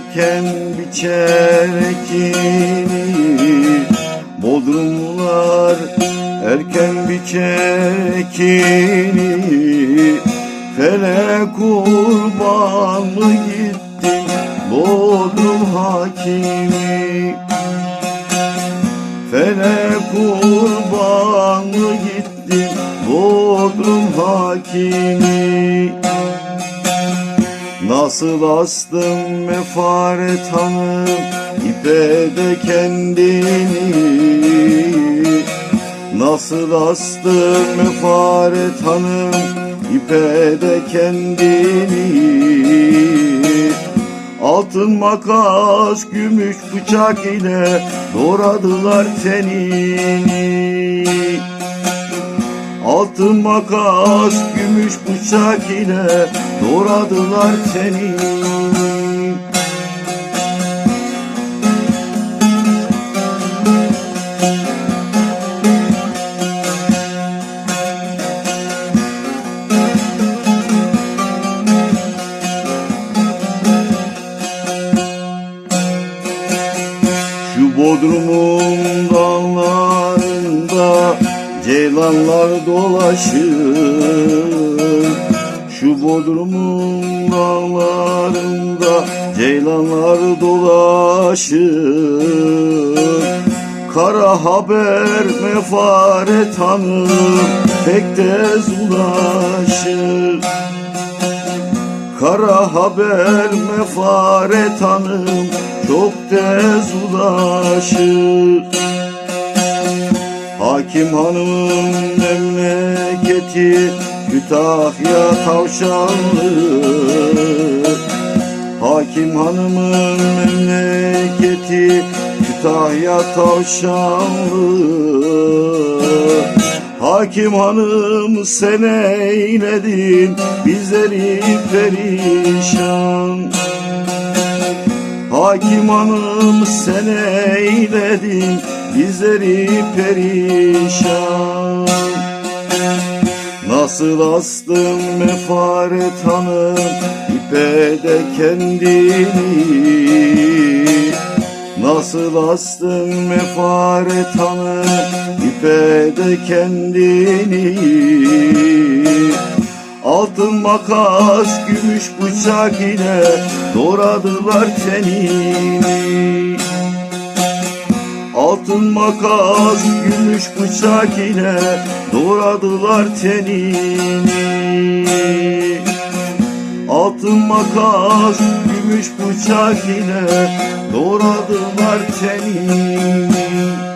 Bodrumlular erken biçer ekini Bodrumlular erken biçer ekini Fele kurbanlı gitti Bodrum hakimi? Fele kurbanlı gitti Bodrum hakimi Nasıl astım mefaret hanım ipe de kendini. Nasıl astım mefaret hanım ipe de kendini. Altın makas gümüş bıçak ile doğradılar tenini Altın makas, gümüş bıçak ile doğradılar seni. Şu Bodrum'un dağlarında ceylanlar dolaşır. Şu Bodrum'un dağlarında ceylanlar dolaşır. Kara haber mefaret hanım pek tez ulaşır. Kara haber mefaret hanım çok tez ulaşır Hakim hanımın memleketi Kütahya tavşanlı Hakim hanımın memleketi Kütahya tavşanlı Hakim hanım sen eyledin bizleri perişan. Hakim hanım sen eyledin bizleri perişan. Nasıl astım mefaret hanım ipe de kendini. Nasıl astım mefaret hanım ipe de kendini. Altın makas gümüş bıçak ile doğradılar tenini Altın makas gümüş bıçak ile doğradılar tenini. Altın makas gümüş bıçak ile doğradılar tenini